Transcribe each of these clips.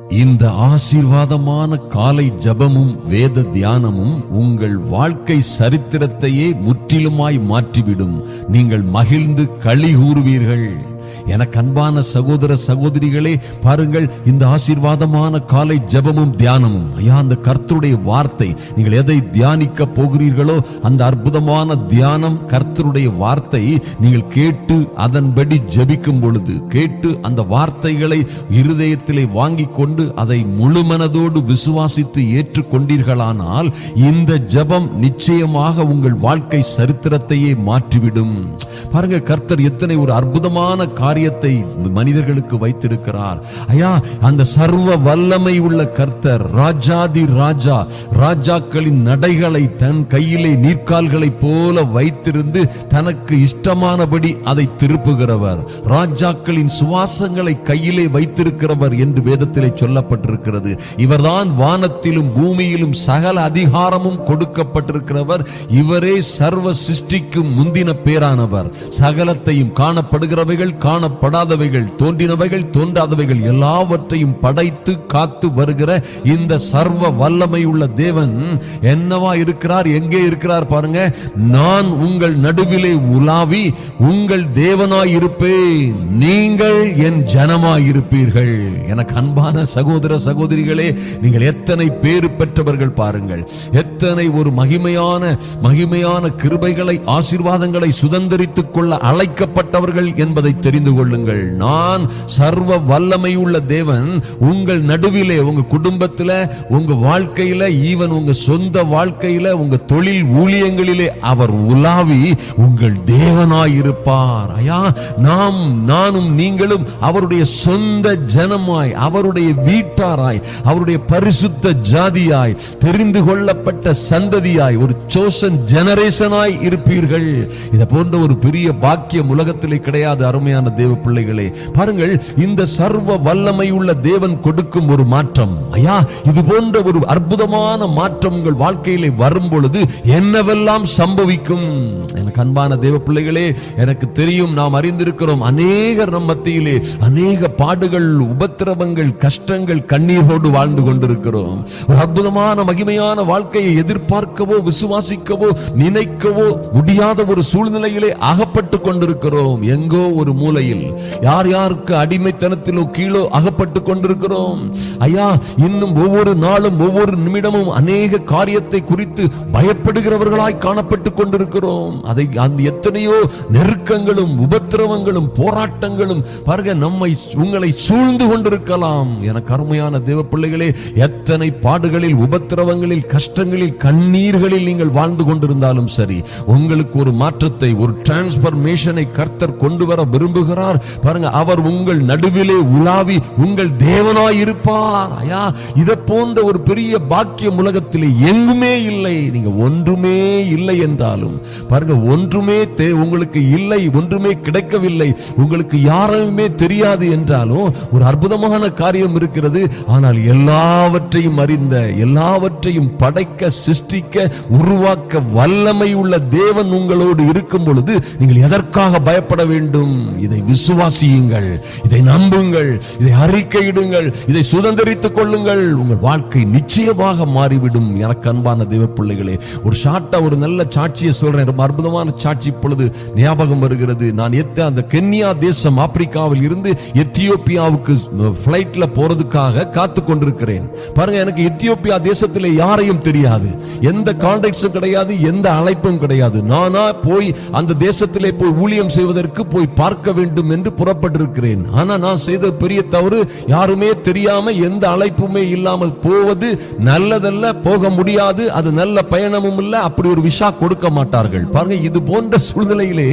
இந்த ஆசீர்வாதமான காலை ஜபமும் வேத தியானமும் உங்கள் வாழ்க்கை சரித்திரத்தையே முற்றிலுமாய் மாற்றிவிடும். நீங்கள் மகிழ்ந்து களி கூறுவீர்கள். எனக்கு அன்பான சகோதர சகோதரிகளே பாருங்கள் இந்த ஆசீர்வாதமான காலை ஜபமும் தியானமும். ஐயா அந்த கர்த்தருடைய வார்த்தை நீங்கள் எதை தியானிக்க போகிறீர்களோ அந்த அற்புதமான தியானம் கர்த்தருடைய வார்த்தை நீங்கள் கேட்டு அதன்படி ஜபிக்கும் பொழுது கேட்டு அந்த வார்த்தைகளை இருதயத்திலே வாங்கிக் கொண்டு அதை முழுமனதோடு விசுவாசித்து ஏற்றுக்கொண்டீர்களானால் இந்த ஜபம் நிச்சயமாக உங்கள் வாழ்க்கை சரித்திரத்தையே மாற்றிவிடும். பாருங்க கர்த்தர் எத்தனை ஒரு அற்புதமான காரியத்தை மனிதர்களுக்கு வைத்திருக்கிறார். ஐயா அந்த சர்வ வல்லமை உள்ள கர்த்தர் ராஜாதி ராஜா ராஜாக்களின் நடைகளை தன் கையிலே நீர்க்கால்களை போல வைத்திருந்து தனக்கு இஷ்டமானபடி அதை திருப்புகிறவர். ராஜாக்களின் சுவாசங்களை கையிலே வைத்திருக்கிறவர் என்று வேதத்திலே சொல்லப்பட்டிருக்கிறது. இவர்தான் வானத்திலும் பூமியிலும் சகல அதிகாரமும் கொடுக்கப்பட்டிருக்கிறவர். இவரே சர்வ சிருஷ்டிக்கும் முந்தின பேரானவர். சகலத்தையும் காணப்படுகிறவைகள் காணப்படாதவைகள் தோன்றினவைகள் தோன்றாதவைகள் எல்லாவற்றையும் படைத்து காத்து வருகிற இந்த சர்வ வல்லமை உள்ள தேவன் என்னவா இருக்கிறார் எங்கே இருக்கிறார் பாருங்க. நான் உங்கள் நடுவிலே உலாவி உங்கள் தேவனாய் இருப்பேன் நீங்கள் என் ஜனமாய் இருப்பீர்கள் எனக்கு அன்பான சகோதர சகோதரிகளே நீங்கள் எத்தனை பேறு பெற்றவர்கள் பாருங்கள். எத்தனை ஒரு மகிமையான மகிமையான கிருபைகளை ஆசீர்வாதங்களை சுதந்திரித்துக் கொள்ள அழைக்கப்பட்டவர்கள் என்பதை தெரிந்து கொள்ளுங்கள். நான் சர்வ வல்லமை உள்ள தேவன். உங்கள் நடுவிலே உங்க குடும்பத்துல உங்க வாழ்க்கையில ஈவன் உங்க சொந்த வாழ்க்கையில உங்க தொழில் ஊழியங்களிலே அவர் உலாவி உங்கள் தேவனாயிருப்பார். ஐயா நாம் நானும் நீங்களும் அவருடைய சொந்த ஜனமாய் அவருடைய வீட்டாராய் அவருடைய பரிசுத்த ஜாதியாய் தெரிந்து கொள்ளப்பட்ட சந்ததியாய் ஒரு சோசன் ஜெனரேஷனாய் இருப்பீர்கள். இதை போன்ற ஒரு பெரிய பாக்கியம் உலகத்திலே கிடையாது அருமையான தேவ பிள்ளைகளே பாருங்கள் இந்த சர்வ வல்லமை உள்ள தேவன் கொடுக்கும் ஒரு மாற்றம். ஐயா இது போன்ற ஒரு அற்புதமான மாற்றம் உங்கள் வாழ்க்கையிலே வரும் பொழுது என்னவெல்லாம் சம்பவிக்கும்? எனக்கு அன்பான தேவ பிள்ளைகளே எனக்கு தெரியும் நாம் அறிந்திருக்கிறோம் அநேகர் நம் மத்தியிலே அநேக பாடுகள் உபத்திரவங்கள் கஷ்டங்கள் கண்ணீரோடு வாழ்ந்து கொண்டிருக்கிறோம். ஒரு அற்புதமான மகிமையான வாழ்க்கையை எதிர்பார்க்கவோ விசுவாசிக்கவோ நினைக்கவோ முடியாத ஒரு சூழ்நிலையிலே அகப்பட்டு கொண்டிருக்கிறோம். எங்கோ ஒரு மூலையில் யார் யாருக்கு அடிமைத்தனத்திலோ கீழோ அகப்பட்டு கொண்டிருக்கிறோம்? ஐயா இன்னும் ஒவ்வொரு நாளும் ஒவ்வொரு நிமிடமும் அநேக காரியத்தை குறித்து பயப்படுகிறவர்களாய் காணப்பட்டு கொண்டிருக்கிறோம். அதை அந்த எத்தனையோ நெருக்கங்களும் உபத்திரவங்களும் போராட்டங்களும் பாருங்க நம்மை உங்களை சூழ்ந்து கொண்டிருக்கலாம். என கருமையான தேவ பிள்ளைகளே எத்தனை பாடுகளில் உபத்திரவங்களில் கஷ்டங்களில் கண்ணீர்களில் நீங்கள் வாழ்ந்து கொண்டிருந்தாலும் சரி உங்களுக்கு ஒரு மாற்றத்தை ஒரு டிரான்ஸ்பர்மேஷனை கர்த்தர் கொண்டு வர விரும்ப விரும்புகிறார் பாருங்க அவர் உங்கள் நடுவிலே உலாவி உங்கள் தேவனாய் இருப்பார் ஐயா இத போன்ற ஒரு பெரிய பாக்கியம் உலகத்திலே எங்குமே இல்லை. நீங்க ஒன்றுமே இல்லை என்றாலும் பாருங்க ஒன்றுமே தே- உங்களுக்கு இல்லை ஒன்றுமே கிடைக்கவில்லை. உங்களுக்கு யாருமே தெரியாது என்றாலும் ஒரு அற்புதமான காரியம் இருக்கிறது. ஆனால் எல்லாவற்றையும் அறிந்த எல்லாவற்றையும் படைக்க சிருஷ்டிக்க உருவாக்க வல்லமை உள்ள தேவன் உங்களோடு இருக்கும் பொழுது நீங்கள் எதற்காக பயப்பட வேண்டும் இதை விசுவாசியுங்கள் இதை நம்புங்கள் இதை அறிக்கையிடுங்கள் இதை சுதந்திரித்துக் கொள்ளுங்கள். உங்கள் வாழ்க்கை நிச்சயமாக மாறிவிடும். எனக்கு அன்பான தெய்வ பிள்ளைகளே ஒரு ஷார்ட்டா ஒரு நல்ல சாட்சியை சொல்றேன். ரொம்ப அற்புதமான சாட்சி இப்பொழுது ஞாபகம் வருகிறது. நான் எத்த அந்த கென்யா தேசம் ஆப்பிரிக்காவில் இருந்து எத்தியோப்பியாவுக்கு பிளைட்ல போறதுக்காக காத்து கொண்டிருக்கிறேன். பாருங்க எனக்கு எத்தியோப்பியா தேசத்திலே யாரையும் தெரியாது. எந்த கான்டாக்ட்ஸும் கிடையாது எந்த அழைப்பும் கிடையாது. நானா போய் அந்த தேசத்திலே போய் ஊழியம் செய்வதற்கு போய் பார்க்க வேண்டும் என்று புறப்பட்டிருக்கிறேன். ஆனா நான் செய்த பெரிய தவறு யாருமே தெரியாம எந்த அழைப்புமே இல்லாமல் போவது நல்லதல்ல போக முடியாது அது நல்ல பயணமும் இல்ல அப்படி ஒரு விஷா கொடுக்க மாட்டார்கள். பாருங்க இது போன்ற சூழ்நிலையிலே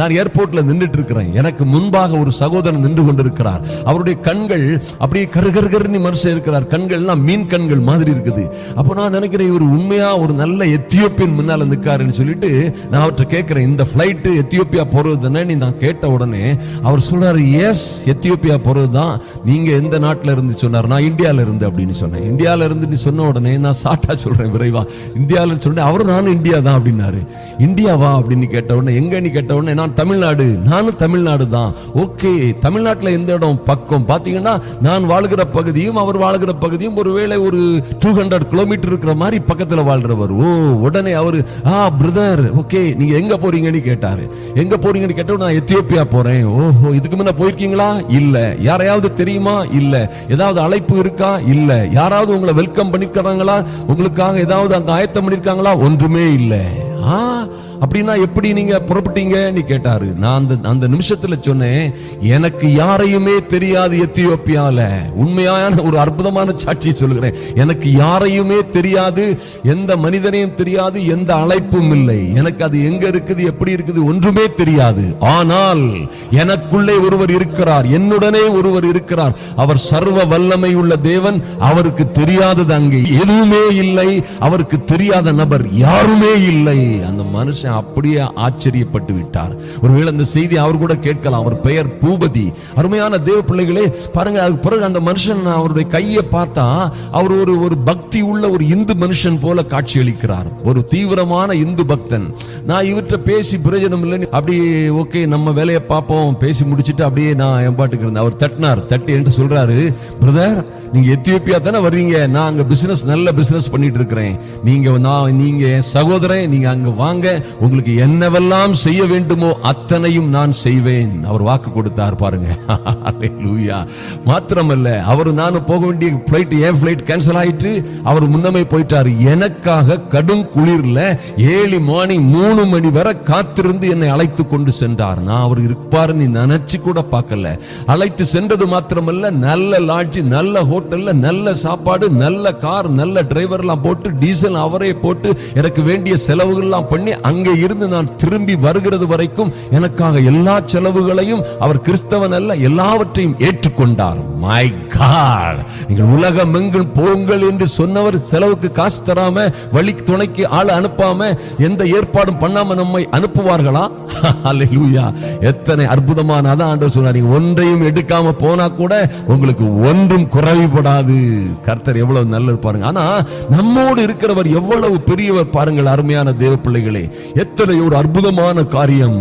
நான் ஏர்போர்ட்ல நின்றுட்டு இருக்கிறேன் எனக்கு முன்பாக ஒரு சகோதரன் நின்று கொண்டிருக்கிறார். அவருடைய கண்கள் அப்படியே கருகருகருன்னு மனுஷன் இருக்கிறார். கண்கள் எல்லாம் மீன் கண்கள் மாதிரி இருக்குது. அப்போ நான் நினைக்கிறேன் இவர் உண்மையா ஒரு நல்ல எத்தியோப்பியன் முன்னால நிக்காருன்னு சொல்லிட்டு நான் அவற்றை கேட்கிறேன் இந்த பிளைட் எத்தியோப்பியா போறது தானே நான் கேட்ட உடனே அவர் சொல்றாரு எஸ் எத்தியோப்பியா போறதுதான் நீங்க எந்த நாட்டுல இருந்து சொன்னார்? நான் இந்தியாவில இருந்து அப்படின்னு சொன்னேன். இந்தியால இருந்து நீ சொன்ன உடனே நான் சாட்டா சொல்றேன் விரைவா. இந்தியால சொன்னேன் அவர் நானும் இந்தியா தான் அப்படின்னாரு. இந்தியாவா அப்படின்னு கேட்ட உடனே எங்க நீ கேட்ட உடனே நான் தமிழ்நாடு. நானும் தமிழ்நாடு தான். ஓகே தமிழ்நாட்டுல எந்த இடம் பக்கம்? பாத்தீங்கன்னா நான் வாழ்கிற பகுதியும் அவர் வாழுகிற பகுதியும் ஒருவேளை ஒரு டூ ஹண்ட்ரட் கிலோமீட்டர் இருக்கிற மாதிரி பக்கத்துல வாழ்றவர். ஓ உடனே அவரு ஆ பிரதர் ஓகே நீங்க எங்க போறீங்கன்னு கேட்டாரு. எங்க போறீங்கன்னு கேட்ட நான் எத்தியோப்பியா போறேன். ஓஹோ இதுக்கு முன்ன போயிருக்கீங்களா? இல்ல. யாரையாவது தெரியுமா? இல்ல. ஏதாவது அழைப்பு இருக்கா? இல்ல. யாராவது உங்களை வெல்கம் பண்ணிக்கிறாங்களா உங்களுக்காக ஏதாவது அங்க ஆயத்தம் பண்ணிருக்காங்களா? ஒன்றுமே இல்ல. ஆ அப்படின்னா எப்படி நீங்க புறப்பட்டீங்கன்னு கேட்டாரு. நான் அந்த அந்த நிமிஷத்துல சொன்னேன் எனக்கு யாரையுமே தெரியாது எத்தியோப்பியால. உண்மையான ஒரு அற்புதமான சாட்சியை சொல்லுகிறேன். எனக்கு யாரையுமே தெரியாது எந்த மனிதனையும் தெரியாது எந்த அழைப்பும் இல்லை. எனக்கு அது எங்க இருக்குது எப்படி இருக்குது ஒன்றுமே தெரியாது. ஆனால் எனக்குள்ளே ஒருவர் இருக்கிறார். என்னுடனே ஒருவர் இருக்கிறார். அவர் சர்வ வல்லமை உள்ள தேவன். அவருக்கு தெரியாதது அங்கே எதுவுமே இல்லை. அவருக்கு தெரியாத நபர் யாருமே இல்லை. அந்த மனுஷன் அப்படியே ஆச்சரியப்பட்டு விட்டார். ஒருவேளை அந்த செய்தி அவர் கூட கேட்கலாம். அவர் பெயர் பூபதி. அருமையான தேவ பிள்ளைகளே பாருங்க அதுக்கு பிறகு அந்த மனுஷன் அவருடைய கையை பார்த்தா அவர் ஒரு ஒரு பக்தி உள்ள ஒரு இந்து மனுஷன் போல காட்சி அளிக்கிறார் ஒரு தீவிரமான இந்து பக்தன். நான் இவற்றை பேசி பிரயோஜனம் இல்லைன்னு அப்படியே ஓகே நம்ம வேலையை பார்ப்போம். பேசி முடிச்சுட்டு அப்படியே நான் என் பாட்டுக்கு இருந்தேன். அவர் தட்டினார். தட்டி என்று சொல்றாரு பிரதர் நீங்க எத்தியோப்பியா தானே வர்றீங்க? நான் அங்க பிசினஸ் நல்ல பிசினஸ் பண்ணிட்டு இருக்கிறேன். நீங்க நான் நீங்க என் சகோதரன். நீங்க அங்க வாங்க. உங்களுக்கு என்னவெல்லாம் செய்ய வேண்டுமோ அத்தனையும் நான் செய்வேன். அவர் வாக்கு கொடுத்தார் பாருங்க. லூயா மாத்திரமல்ல அவர் நானும் போக வேண்டிய பிளைட் என் பிளைட் கேன்சல் ஆயிட்டு அவர் முன்னமே போயிட்டாரு. எனக்காக கடும் குளிர்ல ஏழு மார்னிங் மூணு மணி வரை காத்திருந்து என்னை அழைத்து கொண்டு சென்றார். நான் அவர் இருப்பாருன்னு நீ நினைச்சு கூட பார்க்கல. அழைத்து சென்றது மாத்திரமல்ல நல்ல லாட்ஜி நல்ல ஹோட்டல்ல நல்ல சாப்பாடு நல்ல கார் நல்ல டிரைவர் எல்லாம் போட்டு டீசல் அவரே போட்டு எனக்கு வேண்டிய செலவுகள் எல்லாம் பண்ணி அங்க இருந்து நான் திரும்பி வருகிறது வரைக்கும் எனக்காக எல்லா செலவுகளையும் அவர் கிறிஸ்தவன் அல்ல எல்லாவற்றையும் ஏற்றுக்கொண்டார். மை காட் நீங்கள் உலகம் எங்கும் போங்கள் என்று சொன்னவர் செலவுக்கு காசு தராம வழி துணைக்கு ஆள் அனுப்பாம எந்த ஏற்பாடும் பண்ணாம நம்மை அனுப்புவார்களா? அல்லேலூயா எத்தனை அற்புதமான அதான் ஆண்டவர் சொன்னார் நீங்க ஒன்றையும் எடுக்காம போனா கூட உங்களுக்கு ஒன்றும் குறைவுபடாது. கர்த்தர் எவ்வளவு நல்லவர் பாருங்க. ஆனா நம்மோடு இருக்கிறவர் எவ்வளவு பெரியவர் பாருங்கள் அருமையான தேவ பிள்ளைகளே. எத்தனை ஒரு அற்புதமான காரியம்.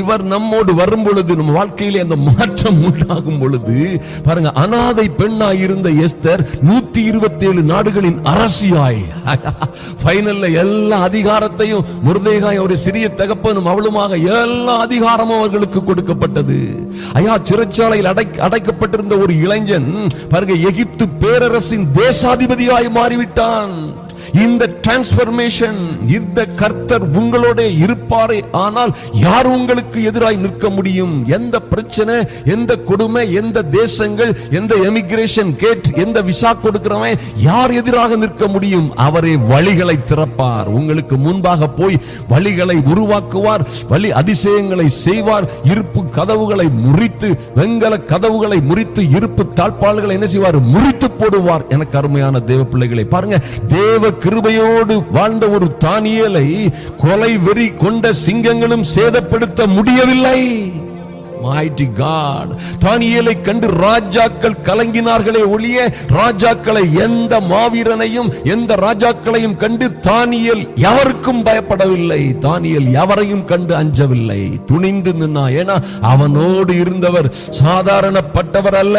இவர் நம்மோடு வரும் பொழுது நம்ம வாழ்க்கையில அந்த மாற்றம் உண்டாகும் பொழுது பாருங்க அனாதை பெண்ணாய் இருந்த எஸ்தர் நூத்தி இருபத்தி ஏழு நாடுகளின் அரசியாய். பைனல்ல எல்லா அதிகாரத்தையும் முருதேகாய் ஒரு சிறிய தகப்பனும் அவளுமாக எல்லா அதிகாரமும் அவர்களுக்கு கொடுக்கப்பட்டது. ஐயா சிறைச்சாலையில் அடை அடைக்கப்பட்டிருந்த ஒரு இளைஞன் பாருங்க எகிப்து பேரரசின் தேசாதிபதியாய் மாறிவிட்டான். இந்த டிரான்ஸ்பர்மேஷன் இந்த கர்த்தர் உங்களோட இருப்பாரே ஆனால் யார் உங்களுக்கு எதிராய் நிற்க முடியும்? எந்த பிரச்சனை எந்த கொடுமை எந்த தேசங்கள் எந்த எமிகிரேஷன் கேட் எந்த விசா கொடுக்கிறவன் யார் எதிராக நிற்க முடியும்? அவரே வழிகளை திறப்பார். உங்களுக்கு முன்பாக போய் வழிகளை உருவாக்குவார் வழி அதிசயங்களை செய்வார் இருப்பு கதவுகளை முறித்து வெங்கல கதவுகளை முறித்து இருப்பு தாழ்பாள்களை என்ன செய்வார்? முறித்து போடுவார். எனக்கு அருமையான தேவ பிள்ளைகளை பாருங்க. தேவ கிருபையோடு வாழ்ந்த ஒரு தானியலை கொலை வெறி கொண்ட சிங்கங்களும் சேதப்படுத்த முடியவில்லை. Mighty காட் தானியலை கண்டு ராஜாக்கள் கலங்கினார்களே ஒழிய ராஜாக்களை எந்த மாவீரனையும் எந்த ராஜாக்களையும் கண்டு தானியல் எவருக்கும் பயப்படவில்லை. தானியல் எவரையும் கண்டு அஞ்சவில்லை. துணிந்து நின்னா ஏன்னா அவனோடு இருந்தவர் சாதாரணப்பட்டவர் அல்ல.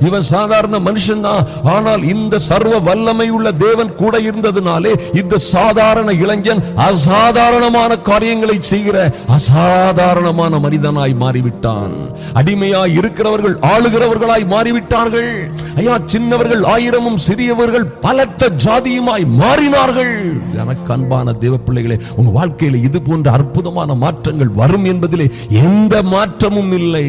இவன் சாதாரண மனுஷன்தான் ஆனால் இந்த சர்வ வல்லமை உள்ள தேவன் கூட இருந்ததுனாலே இந்த சாதாரண இளைஞன் அசாதாரணமான காரியங்களை செய்கிற அசாதாரணமான மனிதனாய் மாறிவிட்டான். அடிமையாய் இருக்கிறவர்கள் ஆளுகிறவர்களாய் மாறிவிட்டார்கள். ஐயா சின்னவர்கள் ஆயிரமும் சிறியவர்கள் பலத்த ஜாதியுமாய் மாறினார்கள். எனக்கு அன்பான தேவ பிள்ளைகளே உங்க வாழ்க்கையில இது போன்ற அற்புதமான மாற்றங்கள் வரும் என்பதிலே எந்த மாற்றமும் இல்லை.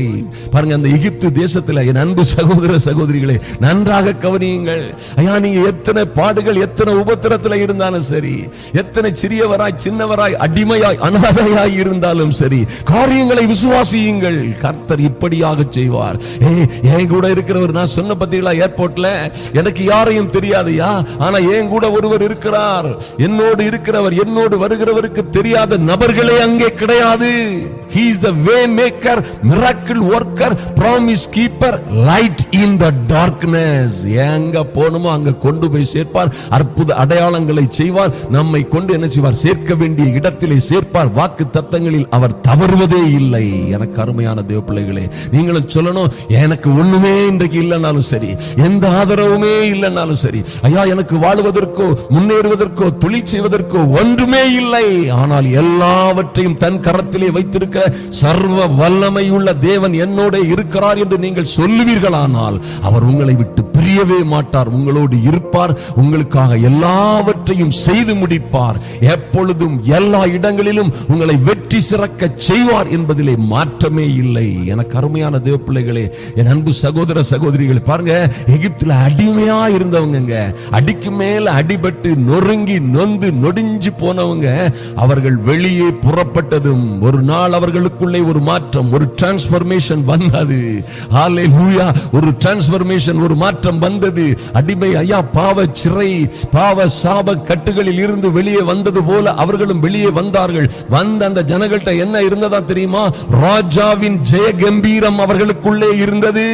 பாருங்க அந்த எகிப்து தேசத்தில் என் அன்பு சகோதர சகோதரிகளே நன்றாக கவனியுங்கள். ஐயா நீங்க எத்தனை பாடுகள் எத்தனை உபத்திரத்தில் இருந்தாலும் சரி எத்தனை சிறியவராய் சின்னவராய் அடிமையாய் அனாதையாய் இருந்தாலும் சரி காரியங்களை விசுவாசியுங்கள். கர்த்தர் இப்படியாக செய்வார். ஏ என் கூட இருக்கிறவர் நான் சொன்ன பத்திகளா ஏர்போர்ட்ல? எனக்கு யாரையும் தெரியாதையா? ஆனா என் கூட ஒருவர் இருக்கிறார். என்னோடு இருக்கிறவர் என்னோடு வருகிறவருக்கு தெரியாத நபர்களே அங்கே கிடையாது. He is the way maker miracle worker promise keeper light in the darkness எங்க போனோமோ அங்க கொண்டு போய் சேர்ப்பார். அற்புத அடையாளங்களை செய்வார். நம்மை கொண்டு என்ன செய்வார்? சேர்க்க வேண்டிய இடத்திலே சேர்ப்பார். வாக்கு தத்தங்களில் அவர் தவறுவதே இல்லை. எனக்கு அருமையான தேவ பிள்ளைகளே நீங்களும் சொல்லணும் எனக்கு ஒண்ணுமே இன்றைக்கு இல்லைனாலும் சரி எந்த ஆதரவுமே இல்லைனாலும் சரி ஐயா எனக்கு வாழ்வதற்கோ முன்னேறுவதற்கோ தொழில் செய்வதற்கோ ஒன்றுமே இல்லை. ஆனால் எல்லாவற்றையும் தன் கரத்திலே இருக்கிற சர்வ வல்லமையுள்ள தேவன் என்னோட இருக்கிறார் என்று நீங்கள் சொல்லுவீர்களானால் அவர் உங்களை விட்டு பிரியவே மாட்டார். உங்களோடு இருப்பார். உங்களுக்காக எல்லாவற்றையும் செய்து முடிப்பார். எப்பொழுதும் எல்லா இடங்களிலும் உங்களை வெற்றி சிறக்க செய்வார் என்பதிலே மாற்றமே இல்லை. எனக்கு அருமையான தேவ பிள்ளைகளே என் அன்பு சகோதர சகோதரிகள் பாருங்க எகிப்துல அடிமையா இருந்தவங்க அடிக்கு மேல அடிபட்டு நொறுங்கி நொந்து நொடிஞ்சு போனவங்க அவர்கள் வெளியே புறப்பட்டதும் ஒரு நாள் அவர் அவர்களுக்குள்ளே ஒரு மாற்றம் ஒரு டிரான்ஸ்பர்மேஷன் வந்தது. ஹalleluya ஒரு டிரான்ஸ்பர்மேஷன் ஒரு மாற்றம் வந்தது. அடிமை ஐயா பாவ சிறை பாவ சாப கட்டுகளில் இருந்து வெளியே வந்தது போல அவர்களும் வெளியே வந்தார்கள். வந்த அந்த ஜனங்கள்ட்ட என்ன இருந்ததா தெரியுமா? ராஜாவின் ஜெய கம்பீரம் அவர்களுக்குள்ளே இருந்தது.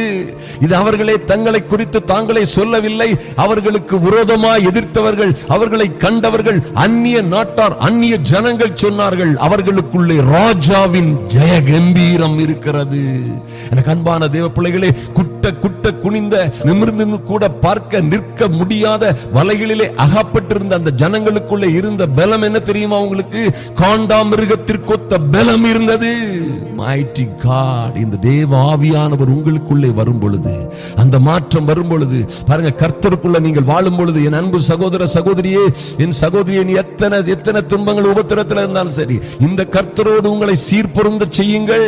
இது அவர்களே தங்களை குறித்து தாங்களே சொல்லவில்லை. அவர்களுக்கு விரோதமாய் எதிர்த்தவர்கள் அவர்களை கண்டவர்கள் அந்நிய நாட்டார் அந்நிய ஜனங்கள் சொன்னார்கள். அவர்களுக்குள்ளே ராஜாவின் ஜெய கம்பீரம் இருக்கிறது. எனக்கு அன்பான தேவ பிள்ளைகளே குட்ட குட்ட குனிந்த நிமிர்ந்து கூட பார்க்க நிற்க முடியாத வலைகளிலே அகப்பட்டிருந்த அந்த ஜனங்களுக்குள்ள இருந்த பலம் என்ன தெரியுமா உங்களுக்கு? காண்டாமிருகத்திற்கொத்த பலம் இருந்தது. மைட்டி காட் இந்த தேவ ஆவியானவர் உங்களுக்குள்ளே வரும் பொழுது அந்த மாற்றம் வரும் பொழுது பாருங்க கர்த்தருக்குள்ள நீங்கள் வாழும் பொழுது என் அன்பு சகோதர சகோதரியே என் சகோதரியின் எத்தனை எத்தனை துன்பங்கள் உபத்திரத்தில் இருந்தாலும் சரி இந்த கர்த்தரோடு உங்களை பொருந்த செய்யுங்கள்.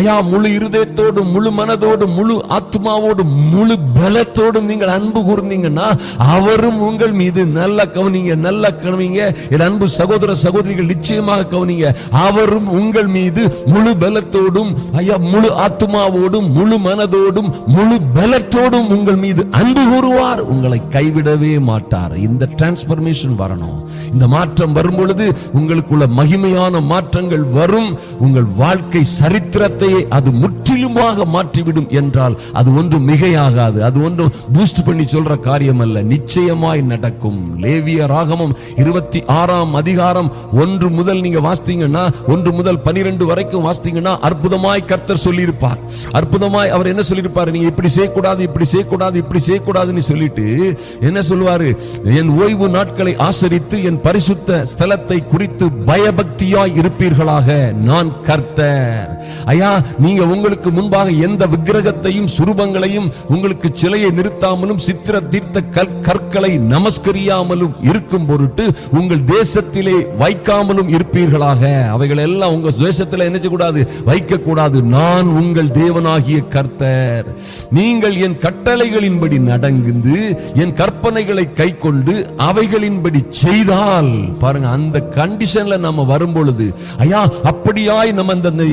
ஐயா முழு இருதயத்தோடு முழு மனதோடு முழு ஆத்மாவோடு முழு பலத்தோடும் நீங்கள் அன்பு கூர்ந்தீங்கன்னா அவரும் உங்கள் மீது நல்ல கவனிங்க நல்ல கவனிங்க என் அன்பு சகோதர சகோதரிகள் நிச்சயமாக கவனிங்க. அவரும் உங்கள் மீது முழு பலத்தோடும் ஐயா முழு ஆத்மாவோடும் முழு மனதோடும் முழு பலத்தோடும் உங்கள் மீது அன்பு கூறுவார். உங்களை கைவிடவே மாட்டார். இந்த டிரான்ஸ்பர்மேஷன் வரணும். இந்த மாற்றம் வரும் பொழுது உங்களுக்குள்ள மகிமையான மாற்றங்கள் வரும். உங்கள் வாழ்க்கை சரித்திரத்தையே அது முற்றிலுமாக மாற்றிவிடும் என்றால் அது ஒன்றும் மிகையாகாது. அது ஒன்றும் பூஸ்ட் பண்ணி சொல்ற காரியம் அல்ல நிச்சயமாய் நடக்கும். லேவிய ராகமம் இருபத்தி ஆறாம் அதிகாரம் ஒன்று முதல் நீங்க வாசித்தீங்கன்னா ஒன்று முதல் பனிரெண்டு வரைக்கும் வாசித்தீங்கன்னா அற்புதமாய் கர்த்தர் சொல்லியிருப்பார். அற்புதமாய் அவர் என்ன சொல்லியிருப்பார்? நீங்க இப்படி செய்யக்கூடாது இப்படி செய்யக்கூடாது இப்படி செய்யக்கூடாதுன்னு சொல்லிட்டு என்ன சொல்லுவாரு? என் ஓய்வு நாட்களை ஆசரித்து என் பரிசுத்த ஸ்தலத்தை குறித்து பயபக்தியாய் இருப்பீர்களாக. நான் கர்த்தர். ஐயா நீங்க உங்களுக்கு முன்பாக எந்த விக்கிரகத்தையும் சுரூபங்களையும் உங்களுக்கு சிலையை நிறுத்தாமலும் சித்திர தீர்த்த கற்களை நமஸ்கரியாமலும் இருக்கும் பொருட்டு உங்கள் தேசத்திலே வைக்காமலும் இருப்பீர்களாக. அவைகள் எல்லாம் உங்க தேசத்தில் என்ன செய்யக்கூடாது? வைக்க கூடாது நான் உங்கள் தேவனாகிய கர்த்தர். நீங்கள் என் கட்டளைகளின்படி நடந்து என் கற்பனைகளை கை கொண்டு அவைகளின்படி செய்தால் பாருங்க அந்த கண்டிஷன்ல நம்ம வரும் பொழுது ஐயா அப்படியாய் நம்ம அந்த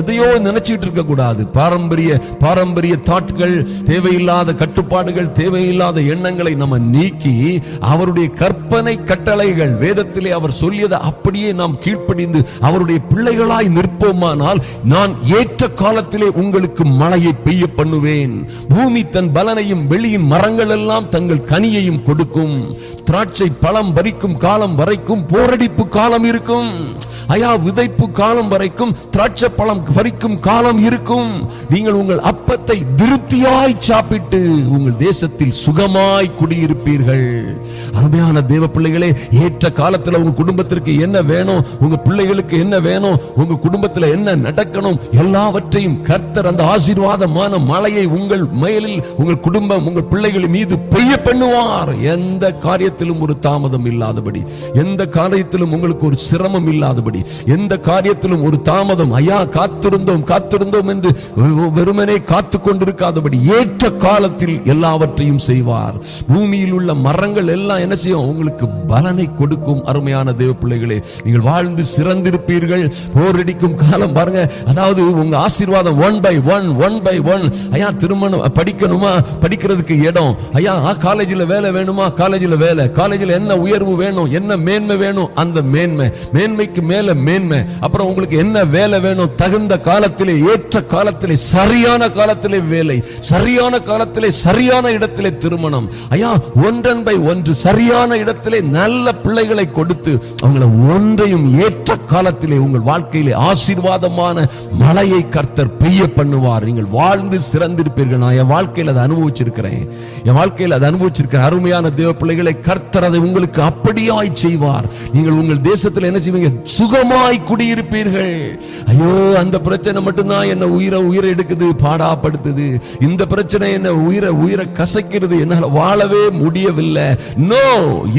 எதையோ நினைச்சிட்டு இருக்க கூடாது. பாரம்பரிய பாரம்பரிய தாட்கள் தேவையில்லாத கட்டுப்பாடுகள் தேவையில்லாத எண்ணங்களை நம்ம நீக்கி அவருடைய கற்பனை கட்டளைகள் வேதத்திலே அவர் சொல்லியதை அப்படியே நாம் கீழ்ப்படிந்து அவருடைய பிள்ளைகளாய் நிற்போமானால் நான் ஏற்ற காலத்திலே உங்களுக்கு மழையை பெய்ய பண்ணுவேன். பூமி தன் பலனையும் வெளியின் மரங்கள் எல்லாம் தங்கள் கனியையும் கொடுக்கும். திராட்சை பழம் பறிக்கும் காலம் வரைக்கும் போரடிப்பு காலம் இருக்கும். ஐயா விதைப்பு காலம் வரைக்கும் திராட்சை பழம் பறிக்கும் காலம் இருக்கும். நீங்கள் உங்கள் அப்பத்தை திருப்தியாய் சாப்பிட்டு உங்கள் தேசத்தில் சுகமாய் குடியிருப்பீர்கள். அருமையான தேவ பிள்ளைகளே ஏற்ற காலத்தில் உங்க குடும்பத்திற்கு என்ன வேணும்? உங்க பிள்ளைகளுக்கு என்ன வேணும்? உங்க குடும்பத்தில் என்ன நடக்கணும்? எல்லாவற்றையும் கர்த்தர் அந்த ஆசீர்வாதமான மழையை உங்கள் மேலில் உங்கள் குடும்பம் உங்கள் பிள்ளைகள் மீது பெய்ய பண்ணுவார். எந்த காரியத்திலும் ஒரு தாமதம் இல்லாதபடி எந்த காரியத்திலும் உங்களுக்கு ஒரு சிரமம் இல்லாதபடி எந்த காரியத்திலும் ஒரு தாமதம். ஐயா காத்திருந்தோம் காத்திருந்தோம் என்று வெறுமனே காத்து கொண்டிருக்காதபடி ஏற்ற காலத்தில் எல்லாவற்றையும் செய்வார். பூமியில் உள்ள மரங்கள் எல்லாம் என்ன செய்யும்? உங்களுக்கு பலனை கொடுக்கும் அருமையான தேவ பிள்ளைகளே நீங்கள் வாழ்ந்து சிறந்திருப்பீர்கள். போரடிக்கும் காலம் பாருங்க. அதாவது உங்க ஆசீர்வாதம் one by one one by one ஐயா திருமணம் படிக்கணுமா? படிக்கிறதுக்கு இடம். ஐயா காலேஜில் வேலை வேணுமா? காலேஜில் வேலை. காலேஜில் என்ன உயர்வு வேணும்? என்ன மேன்மை வேணும்? அந்த மேன்மை. மேன்மைக்கு மேல மேன்மை. அப்புறம் உங்களுக்கு என்ன வேலை வேணும் தகுந்த காலத்திலே ஏற்ற காலத்திலே சரியான காலத்திலே வேலை சரியான காலத்திலே சரியான இடத்திலே திருமணம். ஐயா ஒன்றன் பை ஒன்று சரியான இடத்திலே நல்ல பிள்ளைகளை கொடுத்து அவங்களை ஒன்றையும் ஏற்ற காலத்திலே உங்கள் வாழ்க்கையிலே ஆசீர்வாதமான மழையை கர்த்தர் பெய்ய பண்ணுவார். நீங்கள் வாழ்ந்து சிறந்திருப்பீர்கள். நான் என் வாழ்க்கையில் அதை அனுபவிச்சிருக்கிறேன். என் வாழ்க்கையில் அதை அனுபவிச்சிருக்கிறேன் அருமையான தேவ பிள்ளைகளை கர்த்தர் அதை உங்களுக்கு அப்படியாய் செய்வார். நீங்கள் உங்கள் தேசத்தில் என்ன செய்வீங்க? சுகமாய் குடியிருப்பீர்கள். ஐயோ அந்த பிரச்சனை மட்டும்தான் என்ன உயிரை உயிரை எடுக்குது பாடாப்படுத்துது. இந்த பிரச்சனை என்ன உயிரை உயிரை கசக்கிறது என்னால் வாழவே முடியவில்லை. நோ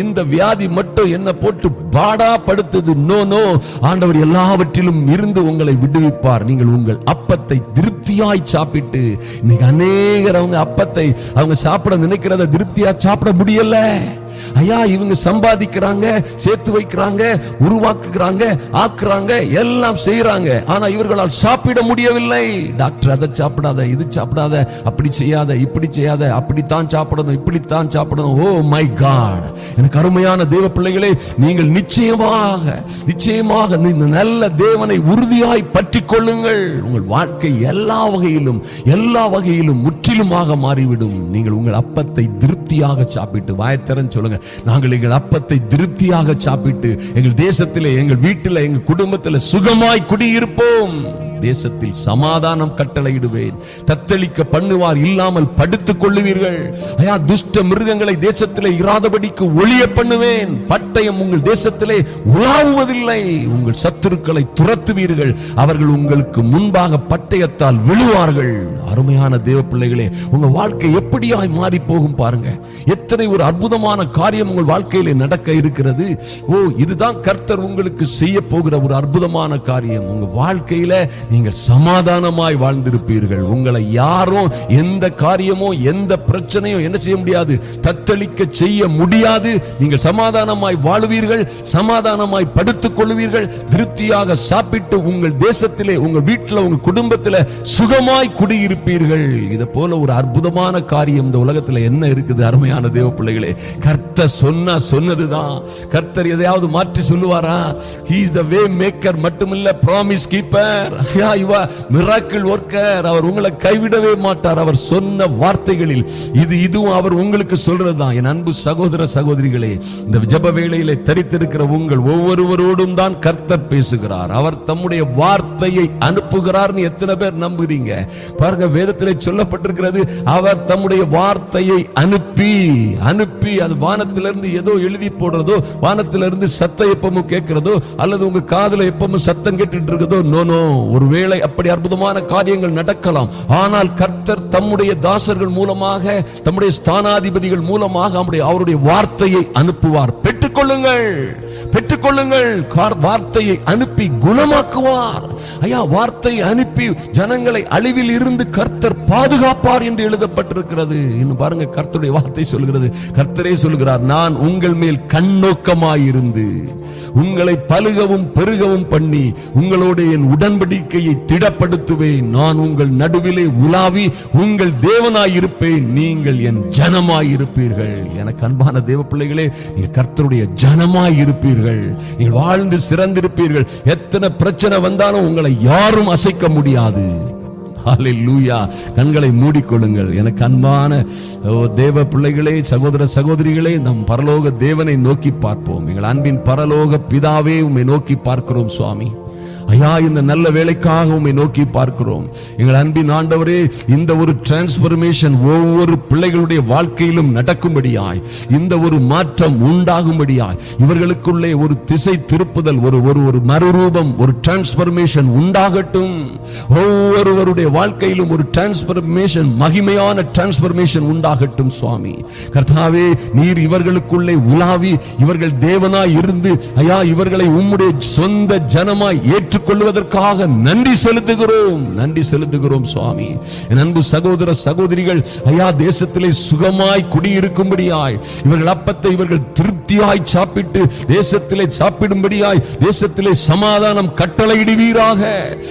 இந்த வியாதி மட்டும் என்ன போட்டு பாடாப்படுத்துது. நோ நோ ஆண்டவர் எல்லாவற்றிலும் இருந்து உங்களை விடுவிப்பார். நீங்கள் உங்கள் அப்பத்தை திருப்தியாய் சாப்பிட்டு இன்னைக்கு அநேகர் அவங்க அப்பத்தை அவங்க சாப்பிட நினைக்கிறத திருப்தியா சாப்பிட முடியல. ஐயா இவங்க சம்பாதிக்கிறாங்க சேர்த்து வைக்கிறாங்க உருவாக்குறாங்க ஆக்குறாங்க எல்லாம் செய்யறாங்க. ஆனா இவர்களால் சாப்பிட முடியவில்லை. டாக்டர் அதை சாப்பிடாத இது சாப்பிடாத அப்படி செய்யாத இப்படி செய்யாத அப்படித்தான் சாப்பிடணும் இப்படித்தான் சாப்பிடணும். ஓ மை காட் எனக்கு அருமையான தேவ பிள்ளைகளே நீங்கள் நிச்சயமாக நிச்சயமாக இந்த நல்ல தேவனை உறுதியாய் பற்றி கொள்ளுங்கள். உங்கள் வாழ்க்கை எல்லா வகையிலும் எல்லா வகையிலும் முற்றிலுமாக மாறிவிடும். நீங்கள் உங்கள் அப்பத்தை திருப்தியாக சாப்பிட்டு வாயத்திறன் சொல்லுங்க. நாங்கள் எங்கள் அப்பத்தை திருப்தியாக சாப்பிட்டு எங்கள் தேசத்தில் எங்கள் வீட்டில் எங்கள் குடும்பத்தில் சுகமாய் குடியிருப்போம். தேசத்தில் சமாதானம் கட்டளையிடுவேன். தத்தளிக்க பண்ணுவார் இல்லாமல் படுத்துக் கொள்ளுவீர்கள். ஐயா துஷ்ட மிருகங்களை தேசத்திலே இராதபடிக்கு ஒளிய பண்ணுவேன். பட்டயம் உங்கள் தேசத்திலே உலாவுவதில்லை. உங்கள் சத்துருக்களை துரத்துவீர்கள். அவர்கள் உங்களுக்கு முன்பாக பட்டயத்தால் விழுவார்கள். அருமையான தேவ பிள்ளைகளே உங்க வாழ்க்கை எப்படியாய் மாறி போகும் பாருங்க. எத்தனை ஒரு அற்புதமான காரியம் உங்கள் வாழ்க்கையிலே நடக்க இருக்கிறது. ஓ இதுதான் கர்த்தர் உங்களுக்கு செய்ய போகிற ஒரு அற்புதமான காரியம். உங்க வாழ்க்கையில நீங்கள் சமாதானமாய் வாழ்ந்திருப்பீர்கள். உங்களை யாரும் எந்த காரியமோ எந்த பிரச்சனையும் என்ன செய்ய முடியாது. தத்தளிக்க செய்ய முடியாது. நீங்கள் சமாதானமாய் வாழுவீர்கள் சமாதானமாய் படுத்துக் கொள்வீர்கள். திருப்தியாக சாப்பிட்டு உங்கள் தேசத்திலே உங்க வீட்டில் உங்க குடும்பத்தில் சுகமாய் குடியிருப்பீர்கள். இதை போல ஒரு அற்புதமான காரியம் இந்த உலகத்துல என்ன இருக்குது அருமையான தேவ பிள்ளைகளே? கர்த்தர் சொன்னா சொன்னதுதான். கர்த்தர் எதையாவது மாற்றி சொல்லுவாரா? ஹீஸ் த வே மேக்கர் மட்டுமில்ல ப்ராமிஸ் கீப்பர் ஐயா இவா மிராக்கிள் ஒர்க்கர் அவர் உங்களை கைவிடவே மாட்டார். அவர் சொன்ன வார்த்தைகளில் இது இதுவும் அவர் உங்களுக்கு சொல்றதுதான். என் அன்பு சகோதர சகோதரிகளே இந்த ஜப வேளையில தரித்திருக்கிற உங்கள் ஒவ்வொருவரோடும் தான் கர்த்தர் பேசுகிறார். அவர் தம்முடைய வார்த்தையை அனுப்புகிறார்னு எத்தனை பேர் நம்புறீங்க? பாருங்க வேதத்திலே சொல்லப்பட்டிருக்கிறது அவர் தம்முடைய வார்த்தையை அனுப்பி அனுப்பி அது வானத்திலிருந்து ஏதோ எழுதி போடுறதோ வானத்திலிருந்து சத்த எப்பமும் கேட்கிறதோ அல்லது உங்க காதுல எப்பமும் சத்தம் கேட்டு கேட்டுட்டு இருக்குதோ நோ நோ ஒருவேளை அப்படி அற்புதமான காரியங்கள் நடக்கலாம். ஆனால் கர்த்தர் தம்முடைய தாசர்கள் மூலமாக தம்முடைய ஸ்தானாதிபதிகள் மூலமாக அவருடைய அவருடைய வார்த்தையை அனுப்புவார். பெற்றுக்கொள்ளுங்கள். பெற்றுக்கொள்ளுங்கள். வார்த்தையை அனுப்பி குணமாக்குவார். ஐயா வார்த்தையை அனுப்பி ஜனங்களை அழிவில் இருந்து கர்த்தர் பாதுகாப்பார் என்று எழுதப்பட்டிருக்கிறது. இன்னும் பாருங்க கர்த்தருடைய வார்த்தை சொல்கிறது. கர்த்தரே சொல்கிறார் நான் உங்கள் மேல் கண்ணோக்கமாயிருந்து உங்களை பழுகவும் பெருகவும் பண்ணி உங்களோட என் உடன்படிக்கையை திடப்படுத்துவேன். நான் உங்கள் நடுவிலே உலாவி உங்கள் தேவனாயிருப்பேன். நீங்கள் என் ஜனமாயிருப்பீர்கள். எனக்கு அன்பான தேவ பிள்ளைகளே நீங்கள் கர்த்தருடைய ஜனமாயிருப்பீர்கள். நீங்கள் வாழ்ந்து சிறந்திருப்பீர்கள். எத்தனை பிரச்சனை வந்தாலும் உங்களை யாரும் அசைக்க முடியாது. கண்களை மூடிக்கொள்ளுங்கள். எனக்கு அன்பான ஓ, தேவ பிள்ளைகளே சகோதர சகோதரிகளே நம் பரலோக தேவனை நோக்கி பார்ப்போம். எங்கள் அன்பின் பரலோக பிதாவே உம்மை நோக்கி பார்க்கிறோம் சுவாமி. ஐயா இந்த நல்ல வேலைக்காக உண்மை நோக்கி பார்க்கிறோம். எங்கள் அன்பின் ஆண்டவரே இந்த ஒரு டிரான்ஸ்பர்மேஷன் ஒவ்வொரு பிள்ளைகளுடைய வாழ்க்கையிலும் நடக்கும்படியாய் இந்த ஒரு மாற்றம் உண்டாகும்படியாய் இவர்களுக்குள்ளே ஒரு திசை திருப்புதல் ஒரு ஒரு ஒரு மறுரூபம் ஒரு டிரான்ஸ்பர்மேஷன் உண்டாகட்டும். ஒவ்வொருவருடைய வாழ்க்கையிலும் ஒரு டிரான்ஸ்பர்மேஷன் மகிமையான டிரான்ஸ்பர்மேஷன் உண்டாகட்டும் சுவாமி. கர்த்தாவே நீர் இவர்களுக்குள்ளே உலாவி இவர்கள் தேவனாய் இருந்து ஐயா இவர்களை உம்முடைய சொந்த ஜனமாய் ஏற்று ஏற்றுக்கொள்வதற்காக நன்றி செலுத்துகிறோம். நன்றி செலுத்துகிறோம் சுவாமி. என் அன்பு சகோதர சகோதரிகள் ஐயா தேசத்திலே சுகமாய் குடியிருக்கும்படியாய் இவர்கள் அப்பத்தை இவர்கள் திருப்தியாய் சாப்பிட்டு தேசத்திலே சாப்பிடும்படியாய் தேசத்திலே சமாதானம் கட்டளையிடுவீராக.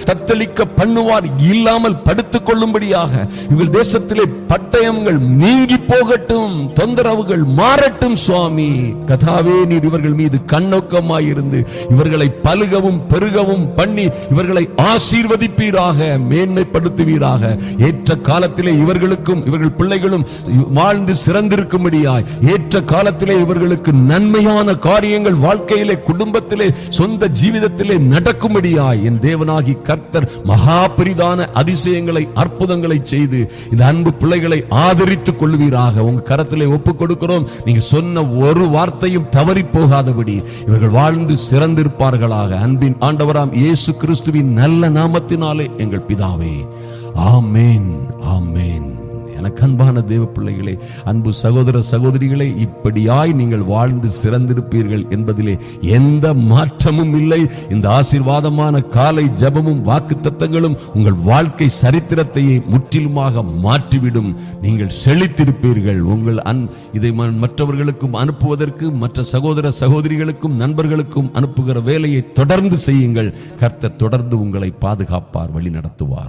தத்தளிக்க பண்ணுவார் இல்லாமல் படுத்துக் கொள்ளும்படியாக இவர்கள் தேசத்திலே பட்டயங்கள் நீங்கி போகட்டும் தொந்தரவுகள் மாறட்டும் சுவாமி. கதாவே நீர் இவர்கள் மீது கண்ணோக்கமாயிருந்து இவர்களை பலுகவும் பெருகவும் பண்ணி இவர்களை ஆசீர்வதிப்பீராக மேன்மைப்படுத்துவீராக. ஏற்ற காலத்திலே இவர்களுக்கும் இவர்கள் பிள்ளைகளும் வாழ்ந்து சிறந்திருக்கும்படியாய் ஏற்ற காலத்திலே இவர்களுக்கு நன்மையான காரியங்கள் வாழ்க்கையிலே குடும்பத்திலே சொந்த ஜீவிதத்திலே நடக்கும்படியாய் என் தேவனாகி கர்த்தர் மகா பெரிதான அதிசயங்களை அற்புதங்களை செய்து இந்த அன்பு பிள்ளைகளை ஆதரித்துக் கொள்வீராக. உங்க கரத்திலே ஒப்பு கொடுக்கிறோம். நீங்க சொன்ன ஒரு வார்த்தையும் தவறி போகாதபடி இவர்கள் வாழ்ந்து சிறந்திருப்பார்களாக. அன்பின் ஆண்டவராம் இயேசு கிறிஸ்துவின் நல்ல நாமத்தினாலே எங்கள் பிதாவே. ஆமேன் ஆமேன். எனக்கு அன்பான தேவ பிள்ளைகளே அன்பு சகோதர சகோதரிகளே இப்படியாய் நீங்கள் வாழ்ந்து சிறந்திருப்பீர்கள் என்பதிலே எந்த மாற்றமும் இல்லை. இந்த ஆசீர்வாதமான காலை ஜபமும் வாக்கு தத்தங்களும் உங்கள் வாழ்க்கை சரித்திரத்தையே முற்றிலுமாக மாற்றிவிடும். நீங்கள் செழித்திருப்பீர்கள். உங்கள் அன் இதை மற்றவர்களுக்கும் அனுப்புவதற்கு மற்ற சகோதர சகோதரிகளுக்கும் நண்பர்களுக்கும் அனுப்புகிற வேலையை தொடர்ந்து செய்யுங்கள். கர்த்தர் தொடர்ந்து உங்களை பாதுகாப்பார் வழி நடத்துவார்